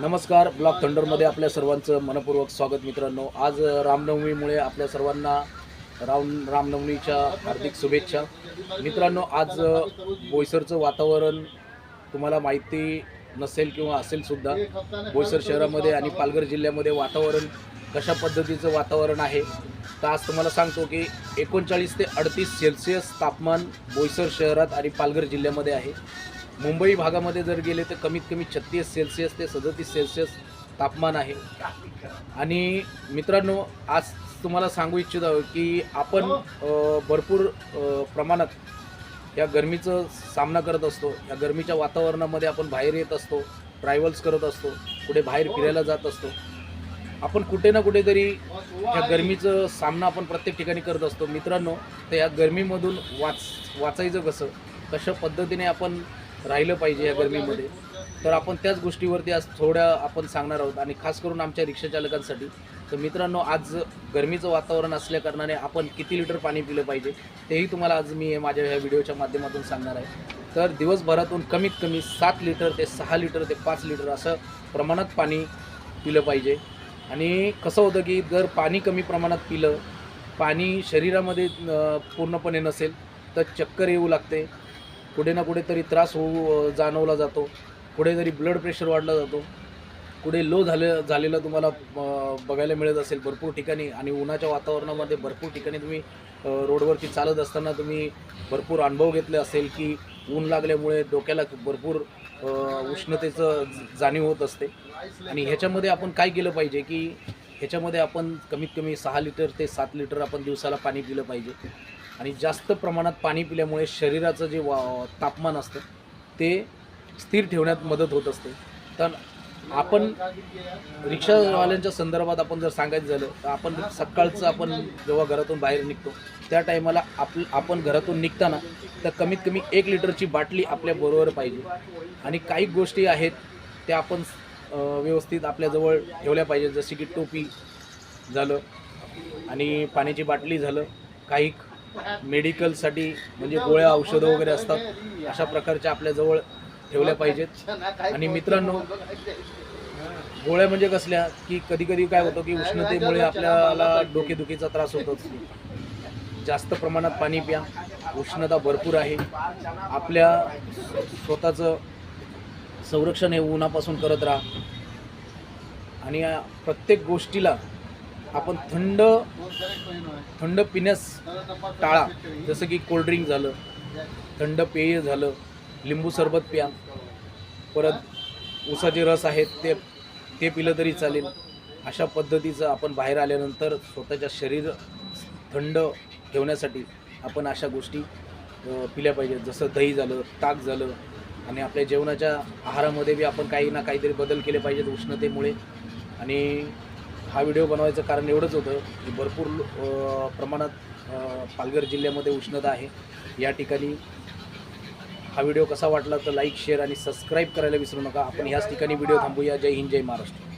नमस्कार ब्लॉक थंडरमध्ये आपल्या सर्वांचं मनपूर्वक स्वागत मित्रांनो. आज रामनवमीमुळे आपल्या सर्वांना राम रामनवमीच्या हार्दिक शुभेच्छा. मित्रांनो आज बोईसरचं वातावरण तुम्हाला माहिती नसेल किंवा असेल सुद्धा बोईसर शहरामध्ये आणि पालघर जिल्ह्यामध्ये वातावरण कशा पद्धतीचं वातावरण आहे? तर आज तुम्हाला सांगतो की एकोणचाळीस ते अडतीस सेल्सिअस तापमान बोईसर शहरात आणि पालघर जिल्ह्यामध्ये आहे. मुंबई भागामध्ये जर गेले तर कमीत कमी छत्तीस सेल्सिअस ते सदतीस सेल्सिअस तापमान आहे. आणि मित्रांनो आज तुम्हाला सांगू इच्छित आहोत की आपण भरपूर प्रमाणात या गरमीचं सामना करत असतो. या गरमीच्या वातावरणामध्ये आपण बाहेर येत असतो ट्रॅव्हल्स करत असतो कुठे बाहेर फिरायला जात असतो. आपण कुठे ना कुठेतरी या गरमीचं सामना आपण प्रत्येक ठिकाणी करत असतो. मित्रांनो तर या गरमीमधून वाच वाचायचं कसं? कशा पद्धतीने आपण राहिलं पाहिजे या गरमीमध्ये. तर आपण त्याच गोष्टीवरती आज थोड्या आपण सांगणार आहोत. आणि खास करून आमच्या रिक्षाचालकांसाठी तर मित्रांनो आज गरमीचं वातावरण असल्याकारणाने आपण किती लिटर पाणी पिलं पाहिजे तेही तुम्हाला आज मी माझ्या ह्या व्हिडिओच्या माध्यमातून सांगणार आहे. तर दिवसभरातून कमीत कमी सात लिटर ते सहा लिटर ते पाच लिटर असं प्रमाणात पाणी पिलं पाहिजे. आणि कसं होतं की जर पाणी कमी प्रमाणात पिलं पाणी शरीरामध्ये पूर्णपणे नसेल तर चक्कर येऊ लागते. कुठे ना कुठेतरी त्रास होऊ जाणवला जातो. कुठेतरी ब्लड प्रेशर वाढला जातो कुठे लो झाले झालेलं तुम्हाला बघायला मिळत असेल भरपूर ठिकाणी आणि उन्हाच्या वातावरणामध्ये भरपूर ठिकाणी तुम्ही रोडवरती चालत असताना तुम्ही भरपूर अनुभव घेतले असेल की ऊन लागल्यामुळे डोक्याला भरपूर उष्णतेचं जाणीव होत असते. आणि ह्याच्यामध्ये आपण काय केलं पाहिजे की ह्याच्यामध्ये आपण कमीत कमी सहा लिटर ते सात लिटर आपण दिवसाला पाणी पिलं पाहिजे. आणि जास्त प्रमाणात पाणी पिल्यामुळे शरीराचं जे वा तापमान असतं ते स्थिर ठेवण्यात मदत होत असते. तर आपण रिक्षावाल्यांच्या संदर्भात आपण जर सांगायचं झालं तर आपण सकाळचं आपण जेव्हा घरातून बाहेर निघतो त्या टायमाला आप आपण घरातून निघताना तर कमीत कमी एक लिटरची बाटली आपल्याबरोबर पाहिजे. आणि काही गोष्टी आहेत त्या आपण व्यवस्थित आपल्याजवळ ठेवल्या पाहिजे जसे की टोपी झालं आणि पाण्याची बाटली झालं काही मेडिकलसाठी म्हणजे गोळ्या औषधं वगैरे असतात अशा प्रकारच्या आपल्याजवळ ठेवल्या पाहिजेत. आणि मित्रांनो गोळ्या म्हणजे कसल्या की कधी कधी काय होतं की उष्णतेमुळे आपल्याला डोकेदुखीचा त्रास होतो. जास्त प्रमाणात पाणी प्या. उष्णता भरपूर आहे. आपल्या स्वतःचं संरक्षण हे उन्हापासून करत राहा. आणि प्रत्येक गोष्टीला आपण थंड थंड पिण्यास टाळा. जसं की कोल्ड्रिंक झालं थंड पेय झालं लिंबू सरबत प्या. परत उसाचे रस आहेत ते ते पिलं तरी चालेल. अशा पद्धतीचं आपण बाहेर आल्यानंतर स्वतःच्या शरीर थंड ठेवण्यासाठी आपण अशा गोष्टी पिल्या पाहिजेत. जसं दही झालं ताक झालं आणि आपल्या जेवणाच्या आहारामध्ये बी आपण काही ना काहीतरी बदल केले पाहिजेत उष्णतेमुळे. आणि हा व्हिडिओ बनवायचं कारण एवढंच होतं की भरपूर प्रमाणात पालघर जिल्ह्यामध्ये उष्णता आहे. या ठिकाणी हा व्हिडिओ कसा वाटला तर लाईक शेअर आणि सबस्क्राईब करायला विसरू नका. आपण ह्याच ठिकाणी व्हिडिओ थांबूया. जय हिंद जय महाराष्ट्र.